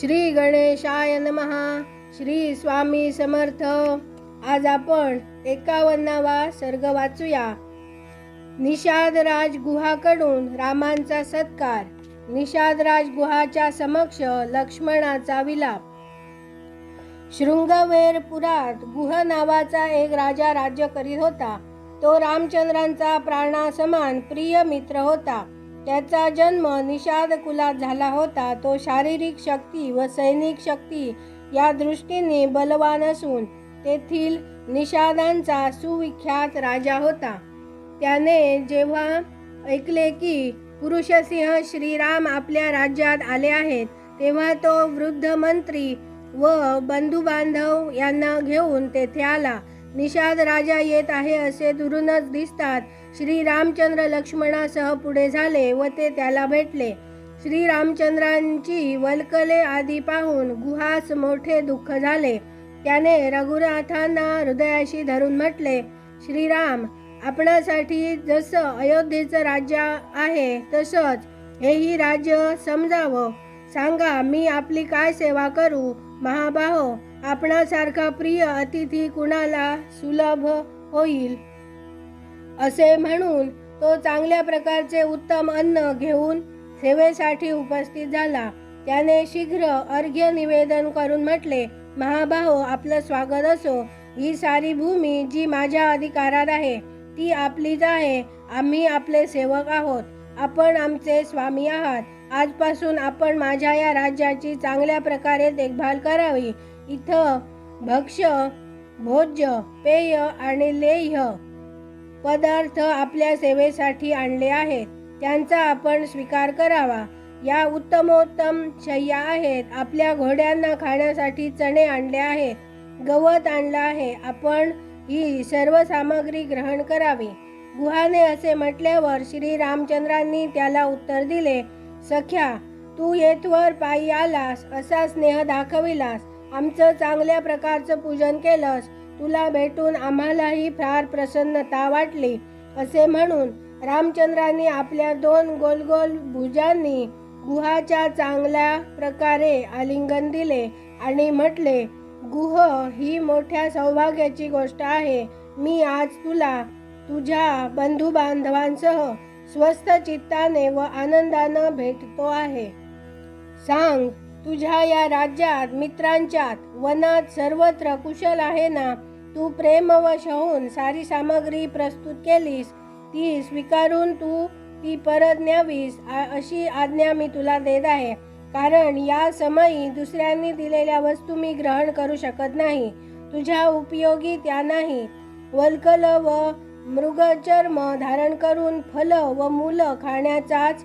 श्री गणेशाय नमहा श्री स्वामी समर्थ. आज आपण एकावन्नावा सर्ग वाचूया. निषादराज गुहाकडून रामांचा सत्कार निषादराज गुहाच्या समक्ष लक्ष्मणाचा विलाप. शृंगवेरपुरात गुह नावाचा एक राजा राज्य करीत होता. तो रामचंद्रांचा प्राणासमान प्रिय मित्र होता. त्याचा जन्म निषाद कुलात झाला होता. तो शारीरिक शक्ती व सैनिक शक्ती या दृष्टीने बलवान असून तेथील निषादांचा सुविख्यात राजा होता. त्याने जेव्हा ऐकले की पुरुषसिंह श्रीराम आपल्या राज्यात आले आहेत तेव्हा तो वृद्ध मंत्री व बंधुबांधव यांना घेऊन तेथे आला. निषाद राजा येत आहे असे दुरूनच दिसतात. श्री रामचंद्र लक्ष्मणासह पुढे झाले व ते त्याला भेटले. श्री रामचंद्रांची वल्कले आदी पाहून गुहास मोठे दुःख झाले. त्याने रघुनाथांना हृदयाशी धरून म्हटले श्रीराम आपणासाठी जसं अयोध्येचं राज्य आहे तसंच हेही राज्य समजावं. सांगा मी आपली काय सेवा करू? महाबाहो आपणासारखा प्रिय अतिथी कुणाला सुलभ होईल? असे म्हणून तो चांगल्या प्रकारचे उत्तम अन्न घेऊन सेवेसाठी उपस्थित झाला. त्याने शीघ्र अर्घ्य निवेदन करून म्हटले महाबाहो आपलं स्वागत असो. ही सारी भूमी जी माझ्या अधिकारात आहे ती आपलीच आहे. आम्ही आपले सेवक आहोत. आपण आमचे स्वामी आहात. आजपासून आपण माझ्या या राज्याची चांगल्या प्रकारे देखभाल करावी. इथं भक्ष्य भोज्य पेय आणि लेह्य पदार्थ आपल्या सेवेसाठी आणले आहेत. त्यांचा आपण स्वीकार करावा. या उत्तमोत्तम शय्या आहेत. आपल्या घोड्यांना खाण्यासाठी चणे आणले आहेत. गवत आणलं आहे. आपण ही सर्व सामग्री ग्रहण करावी. गुहाने असे म्हटल्यावर श्री रामचंद्रांनी त्याला उत्तर दिले सख्या तू येथवर पायी आलास असा स्नेह दाखविलास. आमचं चांगल्या प्रकारचं पूजन केलंस. तुला भेटून आम्हालाही फार प्रसन्नता वाटली. असे म्हणून रामचंद्रांनी आपल्या दोन गोलगोल भुजांनी गुहाच्या चांगल्या प्रकारे आलिंगन दिले आणि म्हटले गुह ही मोठ्या सौभाग्याची गोष्ट आहे. मी आज तुला तुझ्या बंधू बांधवांसह स्वस्थ चित्ताने व आनंदानं भेटतो आहे. सांग तुझ्या या राज्यात मित्रांच्यात वनात सर्वत्र कुशल आहे ना? तू प्रेमवश होऊन सारी सामग्री प्रस्तुत केलीस ती स्वीकारून तू ती परत न्यावीस आ- अशी आज्ञा मी तुला देत आहे. कारण या समयी दुसऱ्यांनी दिलेल्या वस्तू मी ग्रहण करू शकत नाही. तुझ्या उपयोगी त्या नाही. वल्कल व मृगचर्म धारण करून फल व मुलं खाण्याचाच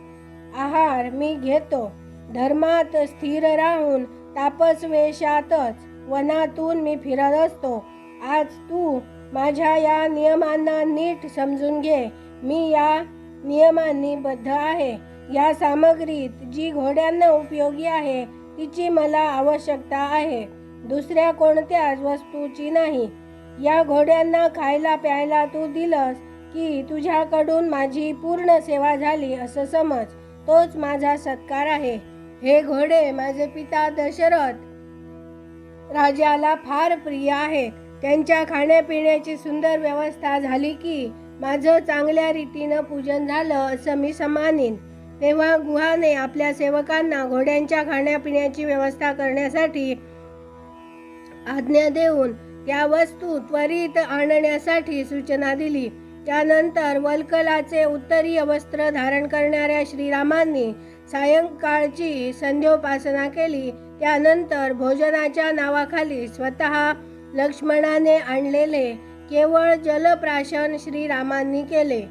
आहार मी घेतो. धर्मात स्थिर राहून तापसवेशातच वनातून मी फिरत असतो. आज तू माझ्या या नियमांना नीट समजून घे. मी या नियमांनी बद्ध आहे. या सामग्रीत जी घोड्यांना उपयोगी आहे तिची मला आवश्यकता आहे. दुसऱ्या कोणत्याच वस्तूची नाही. या घोड्यांना खायला प्यायला तू दिलंस की तुझ्याकडून माझी पूर्ण सेवा झाली असं समज. तोच माझा सत्कार आहे. हे घोडे माझे पिता दशरथ. राजाला फार प्रिय आहे. त्यांच्या खाण्यापिण्याची सुंदर व्यवस्था झाली की माझं चांगल्या रीतीनं पूजन झालं असं मी समानीन. तेव्हा गुहाने आपल्या सेवकांना घोड्यांच्या खाण्यापिण्याची व्यवस्था करण्यासाठी आज्ञा देऊन त्या वस्तू त्वरित आणण्यासाठी सूचना दिली. त्यानंतर वल्कलाचे उत्तरीय वस्त्र धारण करणाऱ्या श्रीरामांनी सायंकाळची संध्योपासना केली त्यानंतर भोजनाच्या नावाखाली स्वतः लक्ष्मणाने आणलेले केवळ जलप्राशन श्रीरामांनी केले.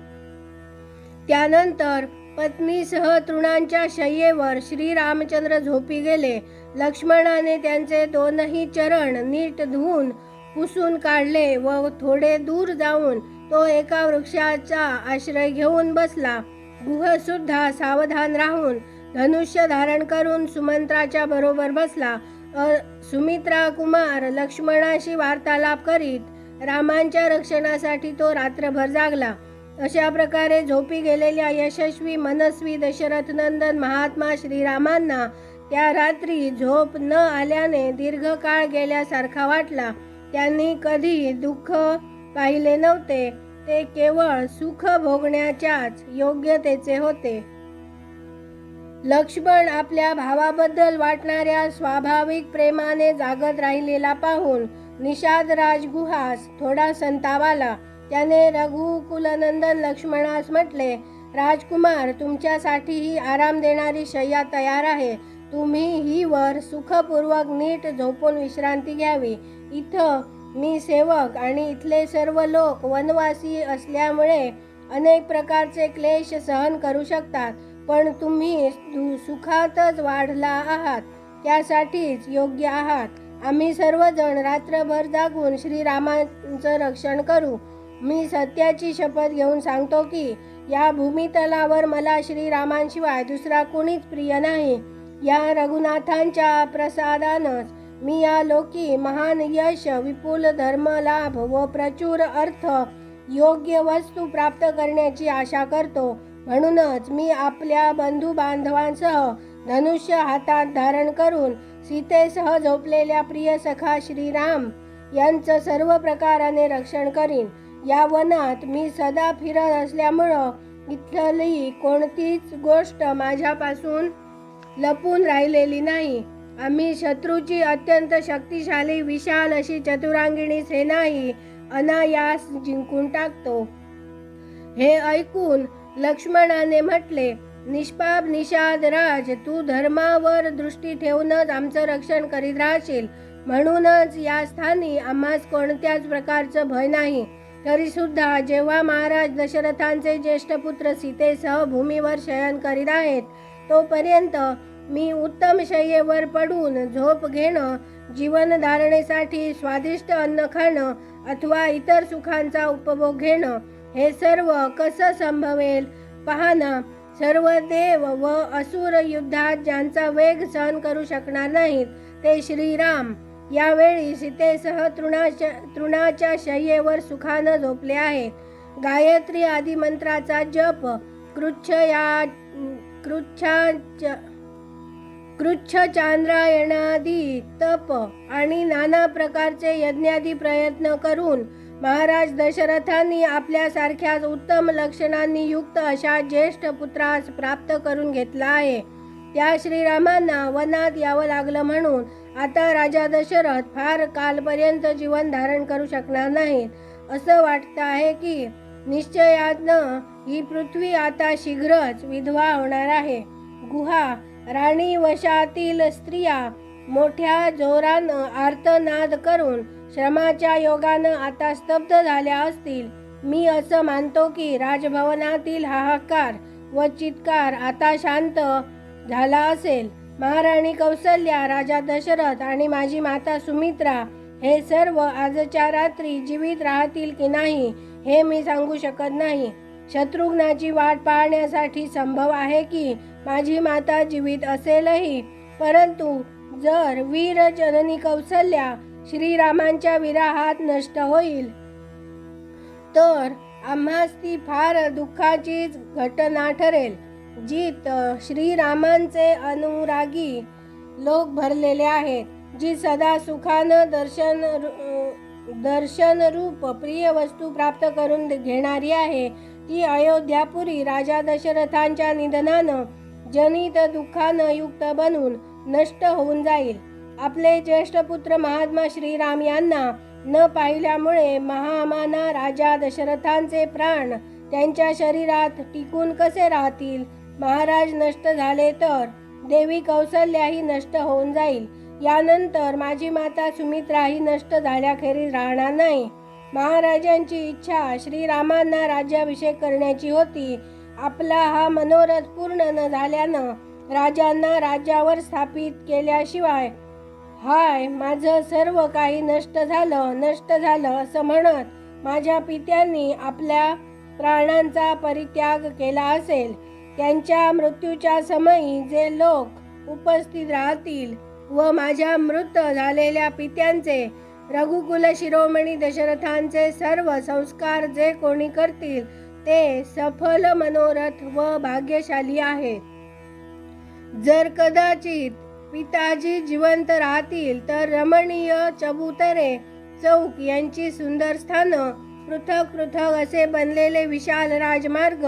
त्यानंतर पत्नीसह तृणांच्या शय्येवर श्रीरामचंद्र झोपी गेले. लक्ष्मणाने त्यांचे दोनही चरण नीट धुवून पुसून काढले व थोडे दूर जाऊन तो एका वृक्षाचा आश्रय घेऊन बसला. गुहसुद्धा सावधान राहून धनुष्य धारण करून सुमंत्राच्या बरोबर बसला. सुमित्रा कुमार लक्ष्मणाशी वार्तालाप करीत रामांच्या रक्षणासाठी तो रात्रभर जागला. अशा प्रकारे झोपी गेलेल्या यशस्वी मनस्वी दशरथ नंदन महात्मा श्रीरामांना त्या रात्री झोप न आल्याने दीर्घकाळ गेल्यासारखा वाटला. त्यांनी कधी दुःख पाहिले नव्हते. ते केवळ सुख भोगण्याच्याच योग्यतेचे होते. लक्ष्मण आपल्या भावाबद्दल वाटणाऱ्या स्वाभाविक प्रेमाने जागत राहिलेला पाहून निषाद राजगुहास थोडा संताप आला. त्याने रघुकुलनंदन लक्ष्मणास म्हटले राजकुमार तुमच्यासाठी ही आराम देणारी शय्या तयार आहे. तुम्ही ही वर सुखपूर्वक नीट झोपून विश्रांती घ्यावी. इथं मी सेवक आणि इथले सर्व लोक वनवासी असल्यामुळे अनेक प्रकारचे क्लेश सहन करू शकतात पण तुम्ही सु- सुखातच वाढला आहात. त्यासाठीच योग्य आहात. आम्ही सर्वजण रात्रभर जागून श्रीरामांचं रक्षण करू. मी सत्याची शपथ घेऊन सांगतो की या भूमितलावर मला श्रीरामांशिवाय दुसरा कोणीच प्रिय नाही. या रघुनाथांच्या प्रसादानच मी या लोकी महान यश विपुल धर्म लाभ व प्रचूर अर्थ योग्य वस्तू प्राप्त करण्याची आशा करतो. म्हणूनच मी आपल्या बंधू बांधवांसह धनुष्य हातात धारण करून सीतेसह झोपलेल्या प्रिय सखा श्रीराम यांचं सर्व प्रकाराने रक्षण करीन. या वनात मी सदा फिरत असल्यामुळं इथली कोणतीच गोष्ट माझ्यापासून लपून राहिलेली नाही. आम्ही शत्रूची अत्यंत शक्तिशाली विशाल अशी चतुरांगिणी सेनाही अनायास जिंकून टाकतो. हे ऐकून लक्ष्मणाने म्हटले निष्पाप निषाद राज तू धर्मावर दृष्टी ठेवूनच आमचं रक्षण करीत राहशील. म्हणूनच या स्थानी आम्हास कोणत्याच प्रकारचं भय नाही. तरी सुद्धा जेव्हा महाराज दशरथांचे ज्येष्ठ पुत्र सीतेसह भूमीवर शयन करीत आहेत तोपर्यंत मी उत्तम शय्येवर पडून झोप घेणं जीवनधारणेसाठी स्वादिष्ट अन्न खाणं अथवा इतर सुखांचा उपभोग घेणं हे सर्व कसं संभवेल? पाहणं सर्व देव व असुर युद्धात ज्यांचा वेग सहन करू शकणार नाहीत ते श्रीराम. यावेळी सीतेसह तृणाच्या तृणाच्या शय्येवर सुखानं झोपले आहेत गायत्री आदी मंत्राचा जप कृच्छ या कृच्छाच्या कृच्छ चांद्रायणादी तप आणि नाना प्रकारचे यज्ञादी प्रयत्न करून महाराज दशरथांनी आपल्यासारख्याच उत्तम लक्षणांनी युक्त अशा ज्येष्ठ पुत्रास प्राप्त करून घेतला आहे. त्या श्रीरामांना वनात यावं लागलं म्हणून आता राजा दशरथ फार कालपर्यंत जीवन धारण करू शकणार नाहीत. असं वाटतं आहे की निश्चयानं ही पृथ्वी आता शीघ्रच विधवा होणार आहे. गुहा राणी वशातील स्त्रिया मोठ्या जोरानं आर्तनाद करून श्रमाच्या योगानं आता स्तब्ध झाल्या असतील. मी असं मानतो की राजभवनातील हाहाकार व चित्कार आता शांत झाला असेल. महाराणी कौसल्या राजा दशरथ आणि माझी माता सुमित्रा हे सर्व आजच्या रात्री जीवित राहतील की नाही हे मी सांगू शकत नाही. शत्रुघ्नाची वाट पाहण्यासाठी संभव आहे की माझी माता जीवित असेलही. परंतु जर वीर जननी कौसल्या श्रीरामांच्या विराहात नष्ट होईल तर आम्हास ती फार दुःखाचीच घटना ठरेल जीत श्रीरामांचे अनुरागी लोक भरलेले आहेत जी सदा सुखानं दर्शन दर्शन रूप प्रिय वस्तू प्राप्त करून घेणारी आहे. ती अयोध्यापुरी राजा दशरथांच्या निधनानं जनित दुःखानं युक्त बनून नष्ट होऊन जाईल. आपले ज्येष्ठ पुत्र महात्मा श्रीराम यांना न पाहिल्यामुळे महामाना राजा दशरथांचे प्राण त्यांच्या शरीरात टिकून कसे राहतील? महाराज नष्ट झाले तर देवी कौसल्याही नष्ट होऊन जाईल. यानंतर माझी माता सुमित्राही नष्ट झाल्याखेरीज राहणार नाही. महाराजांची इच्छा श्रीरामांना राज्याभिषेक करण्याची होती. आपला हा मनोरथ पूर्ण न झाल्यानं राजांना राज्यावर स्थापित केल्याशिवाय हाय माझं सर्व काही नष्ट झालं नष्ट झालं असं म्हणत माझ्या पित्यांनी आपल्या प्राणांचा परित्याग केला असेल. त्यांच्या मृत्यूच्या समयी जे लोक उपस्थित राहतील व माझ्या मृत झालेल्या पित्यांचे रघुकुल शिरोमणी दशरथांचे सर्व संस्कार जे कोणी करतील ते सफल मनोरथ व भाग्यशाली आहेत. जर कदाचित पिताजी जिवंत राहतील तर रमणीय चबुतरे चौक यांची सुंदर स्थानं पृथक पृथक असे बनलेले विशाल राजमार्ग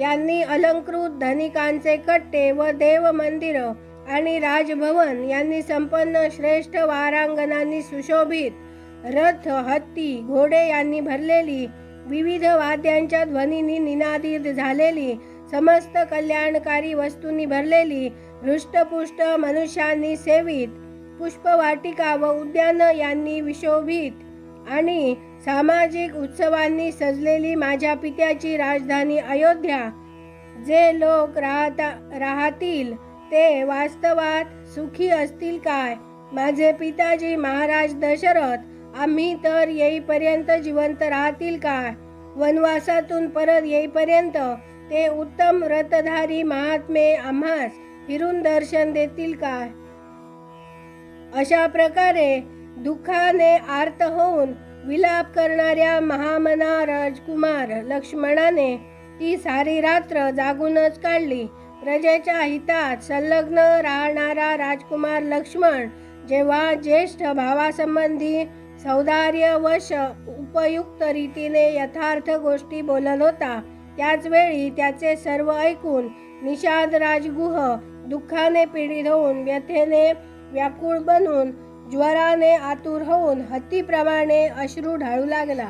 यांनी अलंकृत धनिकांचे कट्टे व देव मंदिर आणि राजभवन यांनी संपन्न श्रेष्ठ वारांगणांनी सुशोभित रथ हत्ती घोडे यांनी भरलेली विविध वाद्यांच्या ध्वनीनी निनादित झालेली समस्त कल्याणकारी वस्तूंनी भरलेली हृष्टपुष्ट मनुष्यांनी सेवित पुष्पवाटिका व उद्यान यांनी विशोभित आणि सामाजिक उत्सवांनी सजलेली माझ्या पित्याची राजधानी अयोध्या. जे लोक राहता राहतील ते वास्तवात सुखी असतील काय? माझे पिताजी महाराज दशरथ आम्ही तर येईपर्यंत जिवंत राहतील का? वनवासातून परत येईपर्यंत ते उत्तम रथधारी महात्मे आम्हास फिरून दर्शन देतील का? अशा प्रकारे दुःखाने आर्त होऊन विलाप करणाऱ्या महामना राजकुमार लक्ष्मणाने ती सारी रात्र जागूनच काढली. प्रजेच्या हितात संलग्न राहणारा राजकुमार लक्ष्मण जेव्हा ज्येष्ठ भावासंबंधी सौदार्यवश उपयुक्त रीतीने यथार्थ गोष्टी बोलत होता. त्याच वेळी त्याचे सर्व ऐकून निषाद राजगुह दुःखाने पीडित होऊन व्यथेने व्याकुळ बनून ज्वराने आतुर होऊन हत्तीप्रमाणे अश्रू ढाळू लागला.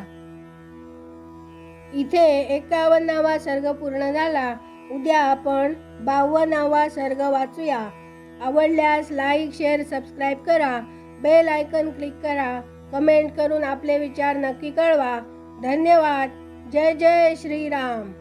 इथे एकावन्नावा सर्ग पूर्ण झाला. उद्या आपण बावन्नावा सर्ग वाचूया. आवडल्यास लाईक शेअर सबस्क्राईब करा. बेल आयकन क्लिक करा. कमेंट करून आपले विचार नक्की कळवा. धन्यवाद. जय जय श्रीराम.